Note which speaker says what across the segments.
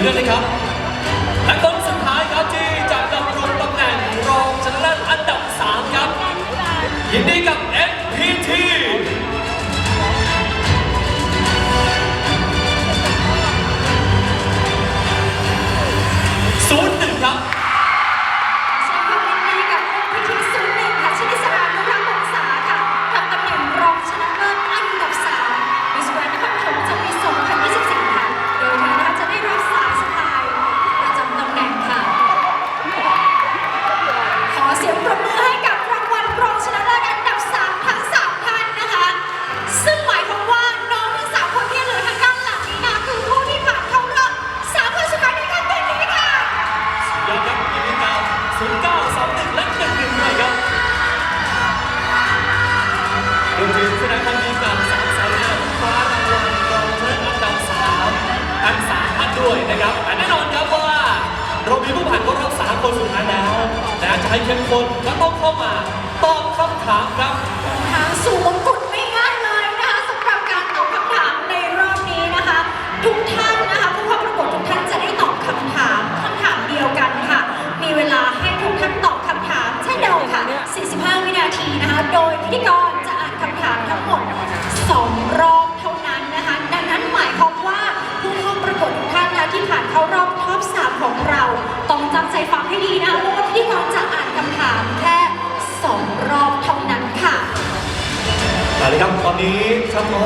Speaker 1: ดี
Speaker 2: ด้วยนะครับ 09 21และ
Speaker 1: 11ด้
Speaker 2: วยครับรว
Speaker 1: มถึงแส
Speaker 2: ดงความยินดีกับ
Speaker 1: สา
Speaker 2: ม
Speaker 1: สาวงา
Speaker 2: มคว้ารางวัลรองเลิศอันดับสา
Speaker 1: มทั้งสามท่านด้วยนะครับแน่นอนครับว่าเรามีผู้ผ่านเข้ารอบสามคนสุดท้ายแล้วนะจะให้เข้มข้นก็ต้องเข้ามาตอบคำถามครับ
Speaker 2: ถามสูง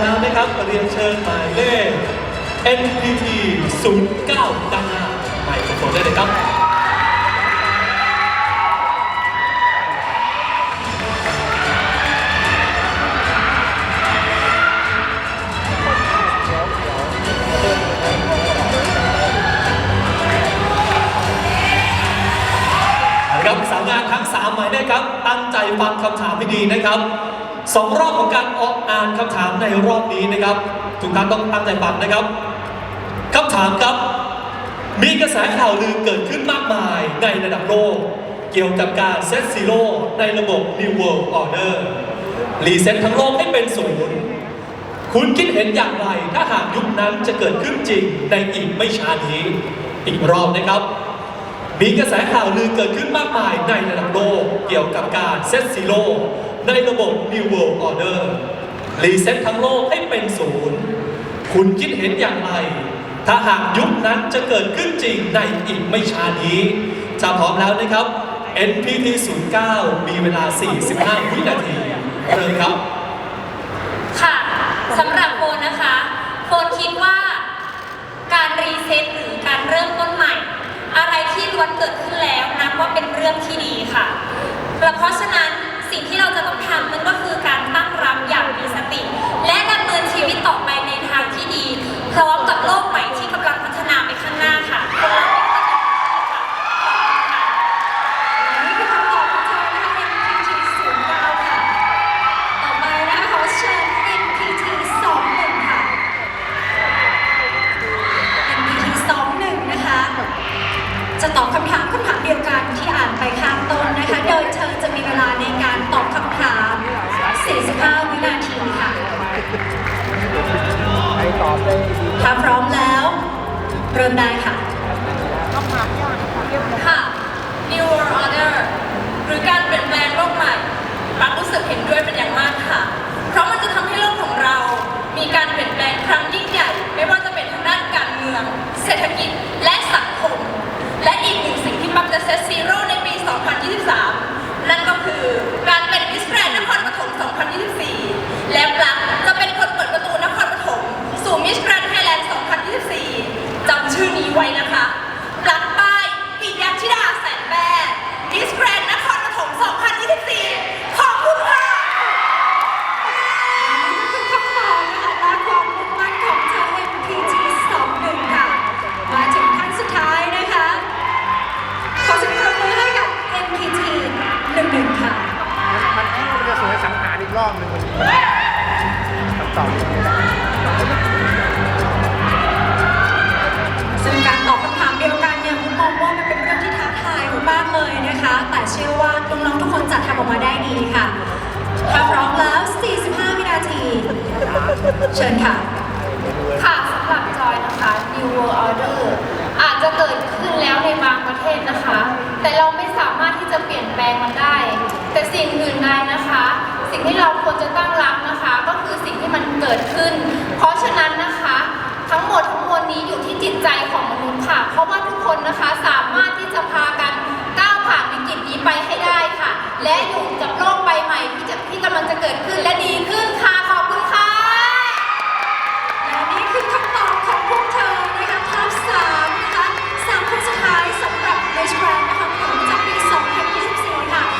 Speaker 2: แล้
Speaker 1: วนะครับเรียนเชิญหมายเลข NPT 09ด้านหน้าไมโครโฟนได้เลยครับครับสาวงามทั้งสามหมายเลขครับ ตั้งใจฟังคำถามให้ดีนะครับ สองรอบของการออกอ่านคำถามในรอบนี้นะครับทุกท่านต้องตั้งใจฟังนะครับคำถามครับ มีกระแสข่าวลือเกิดขึ้นมากมายในระดับโลก เกี่ยวกับการเซตซีโร่ในระบบ New World Order รีเซ็ตทั้งโลกให้เป็นศูนย์คุณคิดเห็นอย่างไร ถ้าหากยุคนั้นจะเกิดขึ้นจริงในอีกไม่ช้านี้ อีกรอบนะครับ มีกระแสข่าวลือเกิดขึ้นมากมายในระดับโลก เกี่ยวกับการเซตซีโร่ ในระบบ New World Order รีเซ็ตทั้งโลกให้เป็นศูนย์ คุณคิดเห็นอย่างไร ถ้าหากยุคนั้นจะเกิดขึ้นจริงในอีกไม่ช้านี้จะพร้อมแล้วนะครับ NPT 09 มีเวลา 45 วินาที เริ่มครับ
Speaker 3: ค่ะ สำหรับโฟนนะคะ โฟนคิดว่าการรีเซ็ตหรือการเริ่มต้นใหม่ อะไรที่ล้วนเกิดขึ้นแล้วนับว่าเป็นเรื่องที่ดีค่ะและเพราะฉะนั้น สิ่งที่เราจะต้องทำมันก็คือการตั้งรับอย่างมีสติ เชิ
Speaker 2: ญค่ะ
Speaker 3: ค่ะสำหรับ
Speaker 4: จอ
Speaker 2: ยนะคะ
Speaker 5: New World Order อาจจะเกิดขึ้นแล้วในบางประเทศนะคะ แต่เราไม่สามารถที่จะเปลี่ยนแปลงมันได้ แต่สิ่งอื่นใดนะคะ สิ่งที่เราควรจะตั้งรับนะคะ